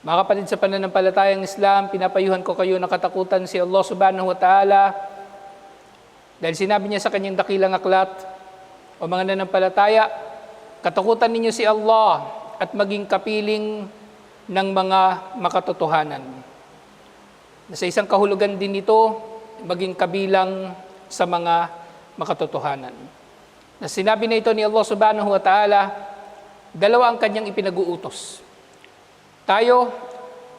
Mga kapatid sa pananampalatayang Islam, pinapayuhan ko kayo na katakutan si Allah subhanahu wa ta'ala dahil sinabi niya sa kanyang dakilang aklat, o mga nanampalataya, katakutan ninyo si Allah at maging kapiling ng mga makatotohanan. Na sa isang kahulugan din ito, maging kabilang sa mga makatotohanan. Na sinabi na ito ni Allah subhanahu wa ta'ala, dalawa ang kanyang ipinag-uutos. Tayo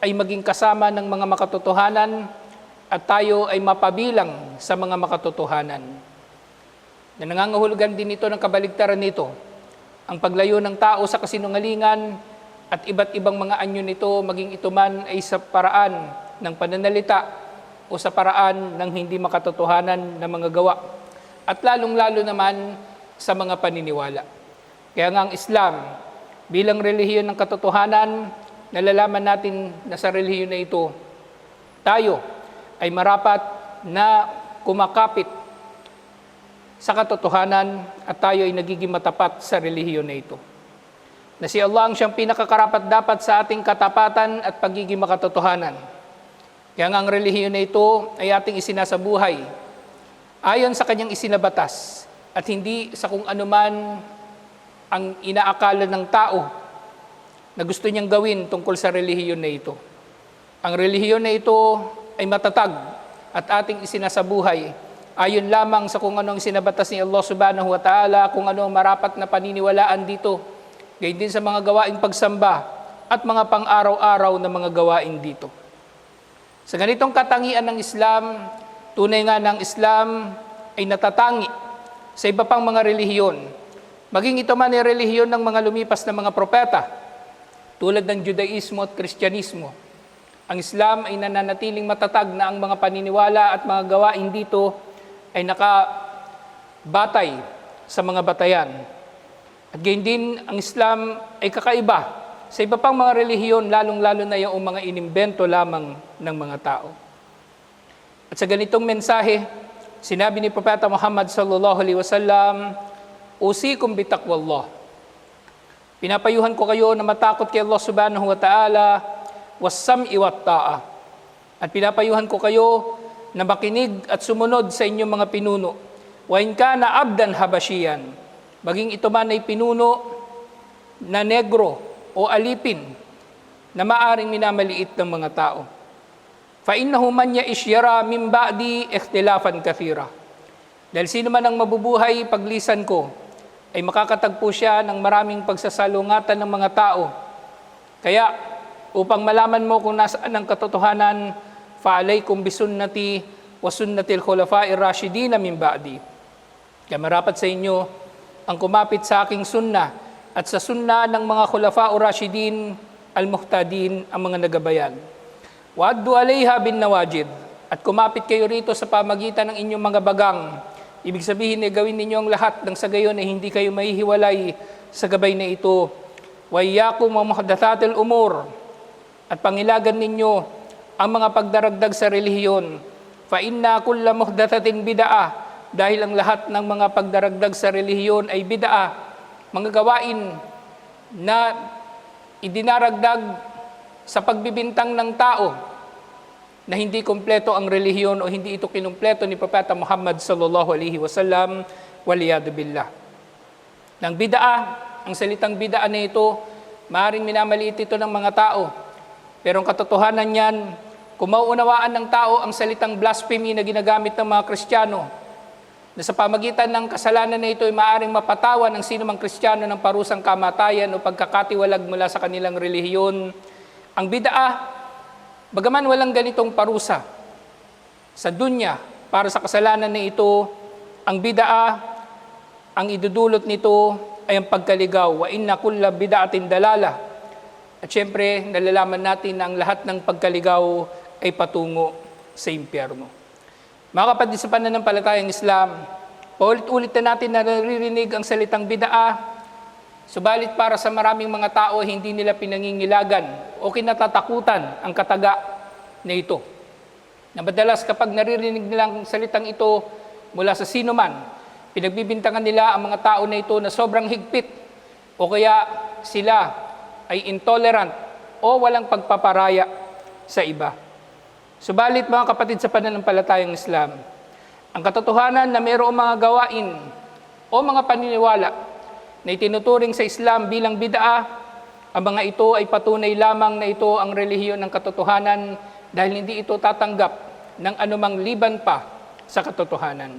ay maging kasama ng mga makatotohanan at tayo ay mapabilang sa mga makatotohanan. Na nangangahulugan din ito ng kabaligtaran nito, ang paglayo ng tao sa kasinungalingan at iba't ibang mga anyo nito, maging ito man ay sa paraan ng pananalita o sa paraan ng hindi makatotohanan na mga gawa. At lalong-lalo naman sa mga paniniwala. Kaya nga ang Islam, bilang relihiyon ng katotohanan, nalalaman natin na sa relihiyon na ito, tayo ay marapat na kumakapit sa katotohanan at tayo ay nagiging matapat sa relihiyon na ito. Na si Allah ang siyang pinakakarapat dapat sa ating katapatan at pagiging makatotohanan. Kaya nga ang relihiyon na ito ay ating isinasabuhay ayon sa kanyang isinabatas at hindi sa kung anuman ang inaakala ng tao na gusto niyang gawin tungkol sa relihiyon na ito. Ang relihiyon na ito ay matatag at ating isinasabuhay ayon lamang sa kung anong sinabatas ni Allah subhanahu wa ta'ala, kung ano ang marapat na paniniwalaan dito, gayon din sa mga gawaing pagsamba at mga pang-araw-araw na mga gawain dito. Sa ganitong katangian ng Islam, tunay nga ng Islam ay natatangi sa iba pang mga relihiyon. Maging ito man ay relihiyon ng mga lumipas na mga propeta, tulad ng Judaismo at Kristyanismo. Ang Islam ay nananatiling matatag na ang mga paniniwala at mga gawain dito ay nakabatay sa mga batayan. At gayon din, ang Islam ay kakaiba sa iba pang mga relihiyon, lalong-lalo na yung mga inimbento lamang ng mga tao. At sa ganitong mensahe, sinabi ni Propeta Muhammad sallallahu alaihi wasallam, "Usikum bitaqwallah." Pinapayuhan ko kayo na matakot kay Allah subhanahu wa ta'ala, wassam'i wat ta'a. At pinapayuhan ko kayo na makinig at sumunod sa inyong mga pinuno. Wa in kana abdan habashiyan, maging ito man ay pinuno na negro o alipin na maaring minamaliit ng mga tao. Fa innahu man ya'ish yara min ba'di ikhtilafan kathira. Dahil sino man ang mabubuhay paglisan ko, ay makakatagpo siya ng maraming pagsasalungatan ng mga tao. Kaya, upang malaman mo kung nasaan ang katotohanan, fa'alaykum bisunnati wa sunnatil khulafa'ir rashidina min ba'di. Kaya marapat sa inyo ang kumapit sa aking sunna at sa sunna ng mga khulafa'ur rashidin al-muhtadin ang mga nagabayan. Wa'addu alayha bin nawajid at kumapit kayo rito sa pamagitan ng inyong mga bagang. Ibig sabihin ay gawin ninyo ang lahat ng sa gayon ay hindi kayo mahihiwalay sa gabay na ito. Wa iyyakum wa muhdathatil umur at pangilagan ninyo ang mga pagdaragdag sa relihiyon. Fa inna kulla muhdathatin bid'ah dahil ang lahat ng mga pagdaragdag sa relihiyon ay bid'ah, mga gawain na idinaragdag sa pagbibintang ng tao na hindi kompleto ang relihiyon o hindi ito kinumpleto ni Propeta Muhammad sallallahu alaihi wasallam waliyadu billah. Nang bid'ah, ang salitang bid'ah na ito, maaaring minamaliit ito ng mga tao. Pero ang katotohanan niyan, kung mauunawaan ng tao ang salitang blasphemy na ginagamit ng mga Kristiyano, na sa pamagitan ng kasalanan na ito ay maaaring mapatawan ng sino mang Kristiyano ng parusang kamatayan o pagkakatiwalag mula sa kanilang relihiyon, ang bid'ah, bagaman walang ganitong parusa sa dunya para sa kasalanan na ito, ang bid'ah, ang idudulot nito ay ang pagkaligaw. Wa inna kulla bid'atin dalala. At syempre, nalalaman natin na ang lahat ng pagkaligaw ay patungo sa impyerno. Mga kapatid sa pananampalatayang Islam, paulit-ulit na natin na naririnig ang salitang bid'ah, subalit para sa maraming mga tao, hindi nila pinangingilagan o kinatatakutan ang kataga na ito. Na madalas kapag naririnig nilang salitang ito mula sa sino man, pinagbibintangan nila ang mga tao na ito na sobrang higpit o kaya sila ay intolerant o walang pagpaparaya sa iba. Subalit mga kapatid sa pananampalatayang Islam, ang katotohanan na mayroong mga gawain o mga paniniwala na itinuturing sa Islam bilang bid'a, ang mga ito ay patunay lamang na ito ang relihiyon ng katotohanan dahil hindi ito tatanggap ng anumang liban pa sa katotohanan.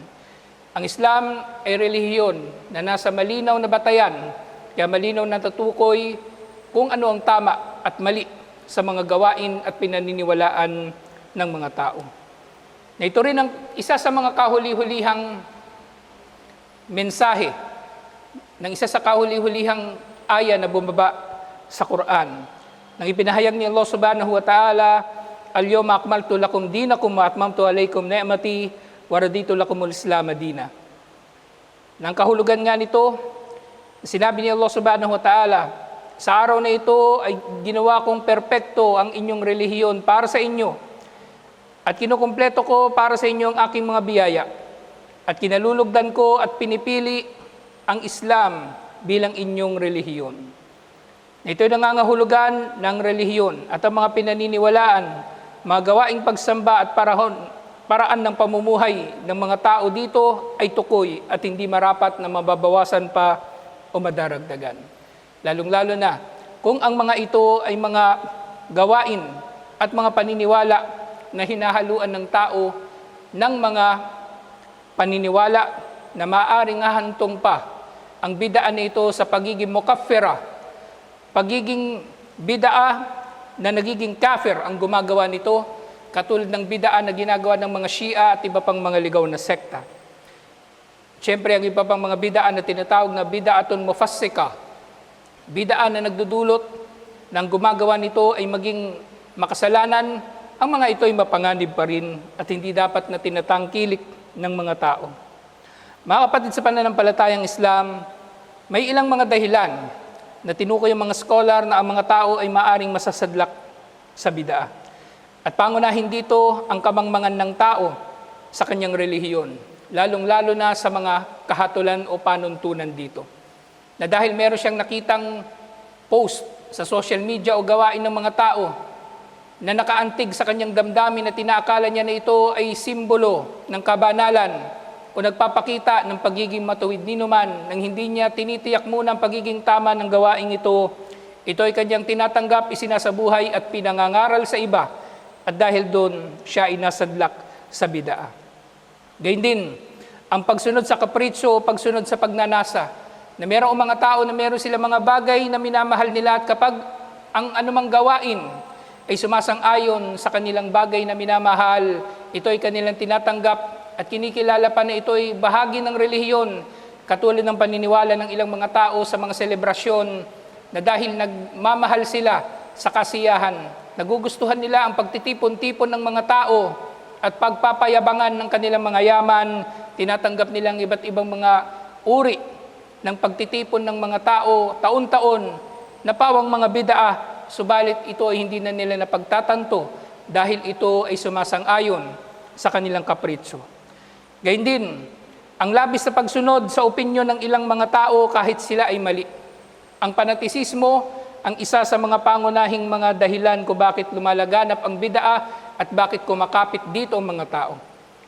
Ang Islam ay relihiyon na nasa malinaw na batayan, kaya malinaw na tutukoy kung ano ang tama at mali sa mga gawain at pinaniniwalaan ng mga tao. Na ito rin ang isa sa mga kahuli-hulihang mensahe ng isa sa kahuli-hulihang aya na bumaba sa Quran. Nang ipinahayag ni Allah subhanahu wa ta'ala, Al-yawma akmaltu lakum dinakum wa atmamtu alaykum ni'mati wa raditu lakumul Islam dina. Nang kahulugan nga nito, sinabi ni Allah subhanahu wa ta'ala, sa araw na ito ay ginawa kong perpekto ang inyong relihiyon para sa inyo at kinukumpleto ko para sa inyo ang aking mga biyaya at kinalulugdan ko at pinipili ang Islam bilang inyong relihiyon. Ito ay nangangahulugan ng relihiyon at ang mga pinaniniwalaan, mga gawaing pagsamba at parahon, paraan ng pamumuhay ng mga tao dito ay tukoy at hindi marapat na mababawasan pa o madaragdagan. Lalong-lalo na kung ang mga ito ay mga gawain at mga paniniwala na hinahaluan ng tao ng mga paniniwala na maaring hahantong pa ang bidaan ito sa pagiging mukaffira, pagiging bidaa na nagiging kafir ang gumagawa nito, katulad ng bidaan na ginagawa ng mga Shia at iba pang mga ligaw na sekta. Siyempre, ang iba pang mga bidaan na tinatawag na bidaatun mufassika, bidaan na nagdudulot ng gumagawa nito ay maging makasalanan, ang mga ito ay mapanganib pa rin at hindi dapat na tinatangkilik ng mga tao. Mga kapatid sa pananampalatayang Islam, may ilang mga dahilan na tinukoy ang mga scholar na ang mga tao ay maaring masasadlak sa bidaa. At pangunahin dito ang kamangmangan ng tao sa kanyang relihiyon, lalong-lalo na sa mga kahatulan o panuntunan dito. Na dahil meron siyang nakitang post sa social media o gawain ng mga tao na nakaantig sa kanyang damdamin na tinaakala niya na ito ay simbolo ng kabanalan o nagpapakita ng pagiging matuwid ni numan nang hindi niya tinitiyak muna ang pagiging tama ng gawaing ito, ito ay kanyang tinatanggap, isinasabuhay at pinangangaral sa iba at dahil doon siya ay nasadlak sa bidaa. Gayun din, ang pagsunod sa kapritsyo o pagsunod sa pagnanasa, na merong mga tao na meron sila mga bagay na minamahal nila at kapag ang anumang gawain ay sumasang-ayon sa kanilang bagay na minamahal, ito ay kanilang tinatanggap at kinikilala pa na ito ay bahagi ng relihiyon, katulad ng paniniwala ng ilang mga tao sa mga selebrasyon na dahil nagmamahal sila sa kasiyahan, nagugustuhan nila ang pagtitipon-tipon ng mga tao at pagpapayabangan ng kanilang mga yaman, tinatanggap nilang iba't ibang mga uri ng pagtitipon ng mga tao taon-taon na pawang mga bidaa, subalit ito ay hindi na nila napagtatanto dahil ito ay sumasang-ayon sa kanilang kapritsyo. Gayun din, ang labis na pagsunod sa opinyon ng ilang mga tao kahit sila ay mali. Ang panatisismo, ang isa sa mga pangunahing mga dahilan kung bakit lumalaganap ang bidaa at bakit kumakapit dito ang mga tao.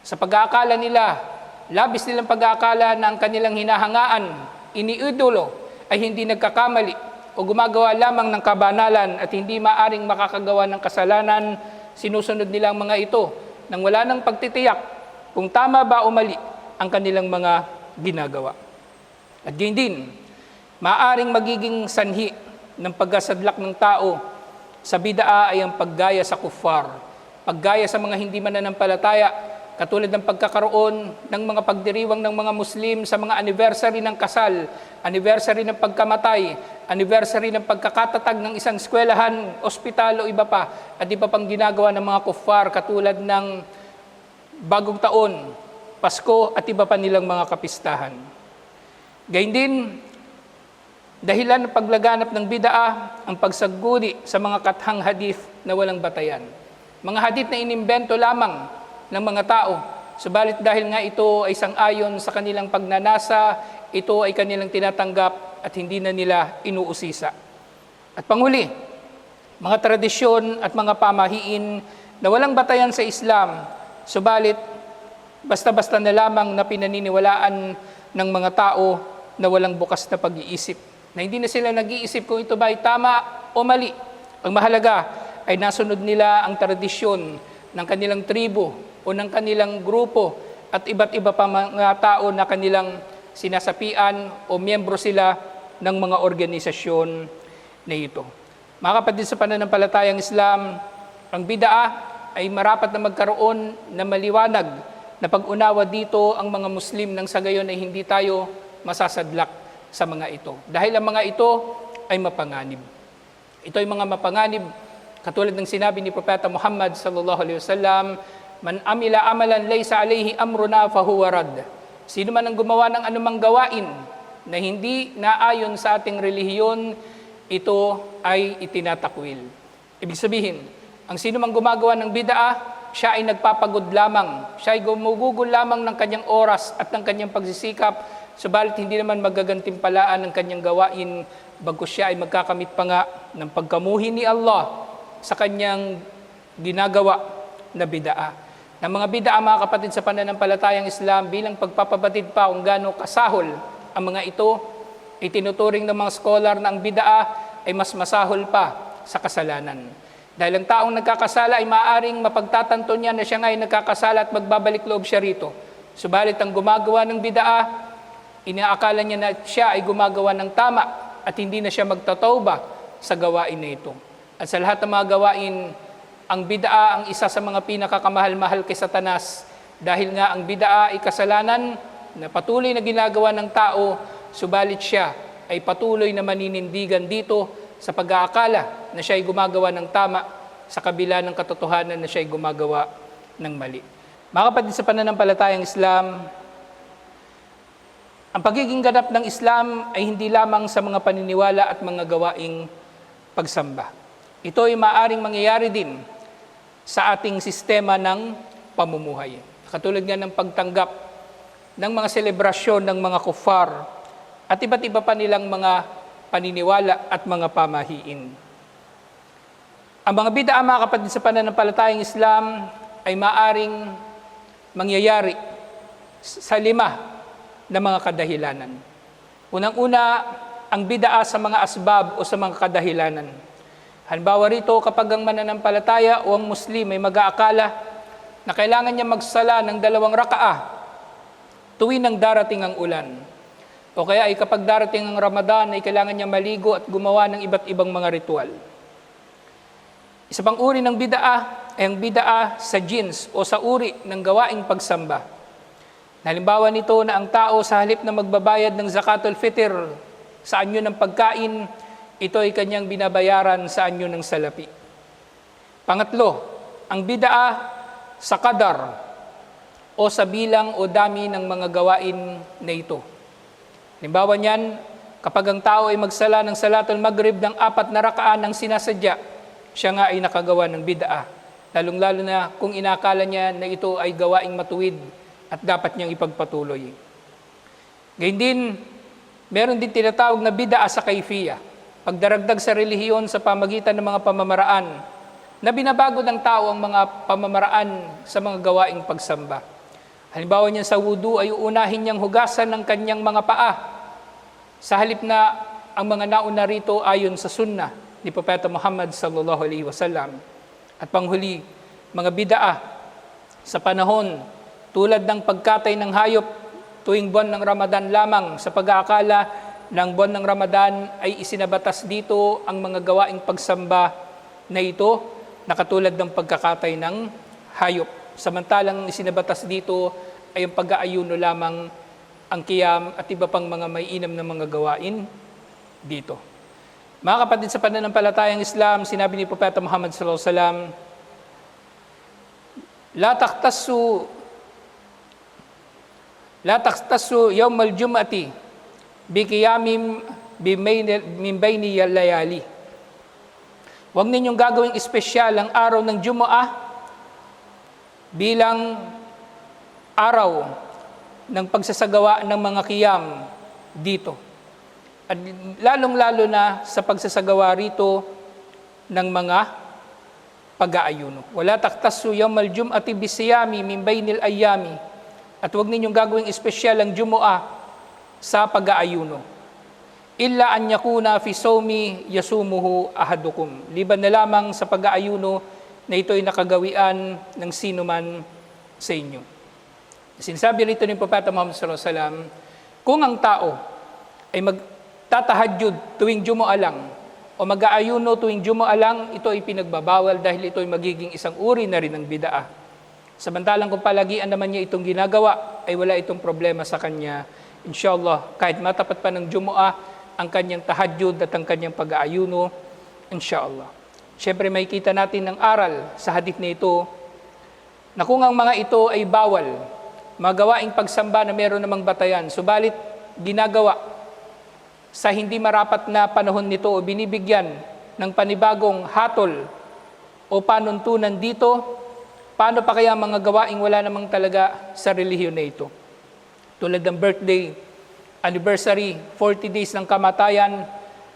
Sa pag-aakala nila, labis nilang pag-aakala na ang kanilang hinahangaan, iniidolo, ay hindi nagkakamali o gumagawa lamang ng kabanalan at hindi maaring makakagawa ng kasalanan, sinusunod nila ang mga ito nang wala ng pagtitiyak kung tama ba o mali ang kanilang mga ginagawa. At gayon din, maaring magiging sanhi ng pagkasadlak ng tao sa bidaa ay ang paggaya sa kuffar, paggaya sa mga hindi mananampalataya, katulad ng pagkakaroon ng mga pagdiriwang ng mga Muslim sa mga anniversary ng kasal, anniversary ng pagkamatay, anniversary ng pagkakatatag ng isang eskwelahan, ospital o iba pa, at iba pang ginagawa ng mga kuffar katulad ng bagong taon, Pasko at iba pa nilang mga kapistahan. Gayun din, dahilan ng paglaganap ng bidaa ang pagsaguri sa mga kathang hadith na walang batayan. Mga hadith na inimbento lamang ng mga tao, subalit dahil nga ito ay sang-ayon sa kanilang pagnanasa, ito ay kanilang tinatanggap at hindi na nila inuusisa. At panghuli, mga tradisyon at mga pamahiin na walang batayan sa Islam, subalit basta-basta na lamang na pinaniniwalaan ng mga tao na walang bukas na pag-iisip. Na hindi na sila nag-iisip kung ito ba ay tama o mali. Ang mahalaga ay nasunod nila ang tradisyon ng kanilang tribo o ng kanilang grupo at iba't iba pa mga tao na kanilang sinasapian o miyembro sila ng mga organisasyon na ito. Mga kapatid sa pananampalatayang Islam, ang bidaa ay marapat na magkaroon na maliwanag na pag-unawa dito ang mga Muslim nang sa gayon ay hindi tayo masasadlak sa mga ito. Dahil ang mga ito ay mapanganib. Ito ay mga mapanganib katulad ng sinabi ni Propeta Muhammad sallallahu alaihi wasallam, man amila amalan laysa alayhi amruna fahuwa rad. Sino man ang gumawa ng anumang gawain na hindi naayon sa ating relihiyon, ito ay itinatakwil. Ibig sabihin, ang sino mang gumagawa ng bidaa, siya ay nagpapagod lamang. Siya ay gumugugol lamang ng kanyang oras at ng kanyang pagsisikap, subalit hindi naman magagantimpalaan ng kanyang gawain, bagkus siya ay magkakamit pa nga ng pagkamuhi ni Allah sa kanyang ginagawa na bidaa. Ng mga bidaa, mga kapatid sa pananampalatayang Islam, bilang pagpapabatid pa kung gaano kasahol ang mga ito, itinuturing ng mga scholar na ang bidaa ay mas masahol pa sa kasalanan. Dahil ang taong nagkakasala ay maaring mapagtatanto niya na siya nga ay nagkakasala at magbabalik loob siya rito. Subalit ang gumagawa ng bidaa, inaakala niya na siya ay gumagawa ng tama at hindi na siya magtatawba sa gawain na ito. At sa lahat ng mga gawain, ang bidaa ang isa sa mga pinakakamahal-mahal kay Satanas dahil nga ang bidaa ay kasalanan na patuloy na ginagawa ng tao, subalit siya ay patuloy na maninindigan dito sa pag-aakala na siya ay gumagawa ng tama sa kabila ng katotohanan na siya ay gumagawa ng mali. Mga kapatid sa pananampalatayang Islam, ang pagiging ganap ng Islam ay hindi lamang sa mga paniniwala at mga gawaing pagsamba. Ito ay maaring mangyayari din sa ating sistema ng pamumuhay. Katulad nga ng pagtanggap ng mga selebrasyon ng mga kufar at iba't iba pa nilang mga paniniwala at mga pamahiin. Ang mga bidaa, mga kapatid sa pananampalatayang Islam, ay maaring mangyayari sa lima na mga kadahilanan. Unang-una, ang bidaa sa mga asbab o sa mga kadahilanan. Halimbawa rito, kapag ang mananampalataya o ang Muslim ay mag-aakala na kailangan niya magsala ng dalawang rakaa tuwing ang darating ang ulan. O kaya ay kapag darating ang Ramadan ay kailangan niya maligo at gumawa ng iba't ibang mga ritual. Isa pang uri ng bidaa ay ang bidaa sa jins o sa uri ng gawaing pagsamba. Halimbawa nito na ang tao sa halip na magbabayad ng zakatul fitr sa anyo ng pagkain, ito ay kanyang binabayaran sa anyo ng salapi. Pangatlo, ang bidaa sa kadar o sa bilang o dami ng mga gawain na ito. Halimbawa niyan, kapag ang tao ay magsala ng salatul maghrib ng apat na rakaan ng sinasadya, siya nga ay nakagawa ng bidaa. Lalong-lalo na kung inakala niya na ito ay gawaing matuwid at dapat niyang ipagpatuloy. Gayun din, meron din tinatawag na bidaa sa kaifiya, pagdaragdag sa relihiyon sa pamagitan ng mga pamamaraan na binabago ng tao ang mga pamamaraan sa mga gawaing pagsamba. Halimbawa niya sa wudu ay uunahin niyang hugasan ng kanyang mga paa sa halip na ang mga nauna rito ayon sa sunnah ni Propeta Muhammad sallallahu alaihi wasallam. At panghuli, mga bidaa sa panahon tulad ng pagkatay ng hayop tuwing buwan ng Ramadan lamang sa pag-aakala ng buwan ng Ramadan ay isinabatas dito ang mga gawaing pagsamba na ito na katulad ng pagkakatay ng hayop. Samantalang isinabatas dito ay ang pag-aayuno lamang ang kiyam at iba pang mga may inam na mga gawain dito. Mga kapatid sa pananampalatayang Islam, sinabi ni Propeta Muhammad sallallahu alaihi wasallam, La taktasu La taktasu yawm al-jum'ati bi qiyamim min bayni layali. Huwag ninyong gagawing espesyal ang araw ng Jumu'ah bilang araw ng pagsasagawa ng mga kiyam dito. At lalong-lalo na sa pagsasagawa rito ng mga pag-aayuno. Wala taktasu yawmal jum'ati bisiyami min bainil ayami. At huwag ninyong gagawing espesyal ang Jumu'ah sa pag-aayuno. Illa an yakuna fi sawmi yasumuhu ahadukum. Liban na lamang sa pag-aayuno na ito'y nakagawian ng sino man sa inyo. Sinasabi rito ni Propeta Muhammad sallallahu alaihi wasallam, kung ang tao ay magtatahadyud tuwing Jumu'ah lang o mag-aayuno tuwing Jumu'ah lang, ito ay pinagbabawal dahil ito ay magiging isang uri na rin ng bidaa. Samantalang kung palagian naman niya itong ginagawa, ay wala itong problema sa kanya. Inshallah, kahit matapat pa ng Jumu'ah, ang kanyang tahadyud at ang kanyang pag-aayuno, inshallah. Siyempre, may kita natin ng aral sa hadith na ito na kung ang mga ito ay bawal, magawaing pagsamba na meron namang batayan, subalit ginagawa sa hindi marapat na panahon nito o binibigyan ng panibagong hatol o panuntunan dito, paano pa kaya mga gawaing wala namang talaga sa relihiyon na ito? Tulad ng birthday, anniversary, 40 days ng kamatayan,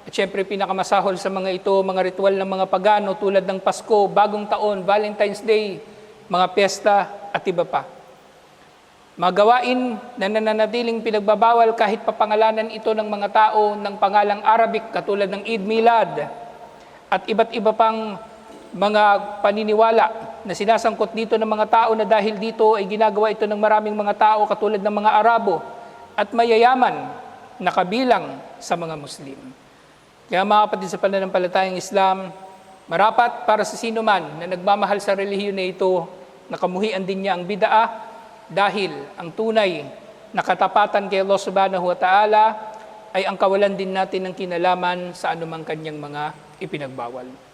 at syempre pinakamasahol sa mga ito, mga ritual ng mga pagano tulad ng Pasko, Bagong Taon, Valentine's Day, mga piyesta at iba pa. Mga gawain na nananatiling pinagbabawal kahit papangalanan ito ng mga tao ng pangalang Arabic katulad ng Eid Milad at iba't iba pang mga paniniwala na sinasangkot dito ng mga tao na dahil dito ay ginagawa ito ng maraming mga tao katulad ng mga Arabo at mayayaman na kabilang sa mga Muslim. Kaya mga kapatid sa pananampalatayang Islam, marapat para sa sino man na nagmamahal sa relihiyon na ito, nakamuhian din niya ang bidaa dahil ang tunay na katapatan kay Allah subhanahu wa ta'ala ay ang kawalan din natin ng kinalaman sa anumang kanyang mga ipinagbawal.